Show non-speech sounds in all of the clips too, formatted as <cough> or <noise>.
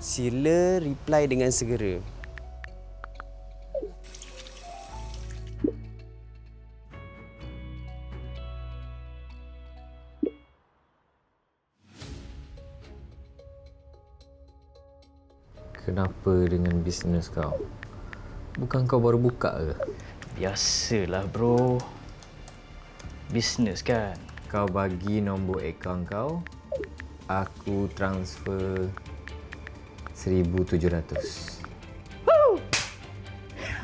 sila reply dengan segera. Kenapa dengan bisnes kau? Bukan kau baru buka ke? Biasalah bro. Bisnes kan. Kau bagi nombor akaun kau, aku transfer 1700.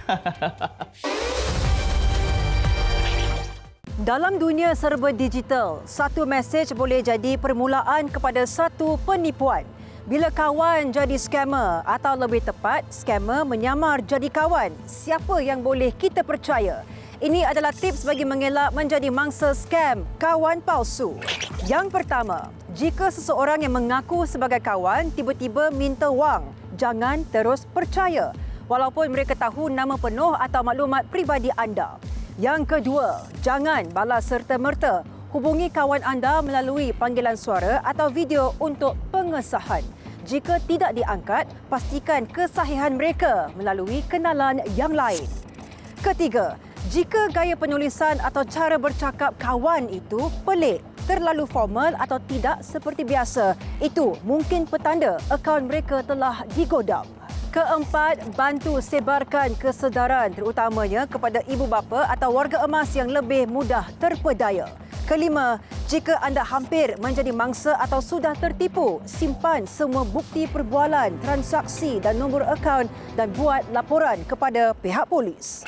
<laughs> Dalam dunia serba digital, satu mesej boleh jadi permulaan kepada satu penipuan. Bila kawan jadi scammer atau lebih tepat, scammer menyamar jadi kawan, siapa yang boleh kita percaya? Ini adalah tips bagi mengelak menjadi mangsa scam kawan palsu. Yang pertama, jika seseorang yang mengaku sebagai kawan tiba-tiba minta wang, jangan terus percaya walaupun mereka tahu nama penuh atau maklumat peribadi anda. Yang kedua, jangan balas serta-merta. Hubungi kawan anda melalui panggilan suara atau video untuk pengesahan. Jika tidak diangkat, pastikan kesahihan mereka melalui kenalan yang lain. Ketiga, jika gaya penulisan atau cara bercakap kawan itu pelik, terlalu formal atau tidak seperti biasa, itu mungkin petanda akaun mereka telah digodam. Keempat, bantu sebarkan kesedaran terutamanya kepada ibu bapa atau warga emas yang lebih mudah terpedaya. Kelima, jika anda hampir menjadi mangsa atau sudah tertipu, simpan semua bukti perbualan, transaksi dan nombor akaun dan buat laporan kepada pihak polis.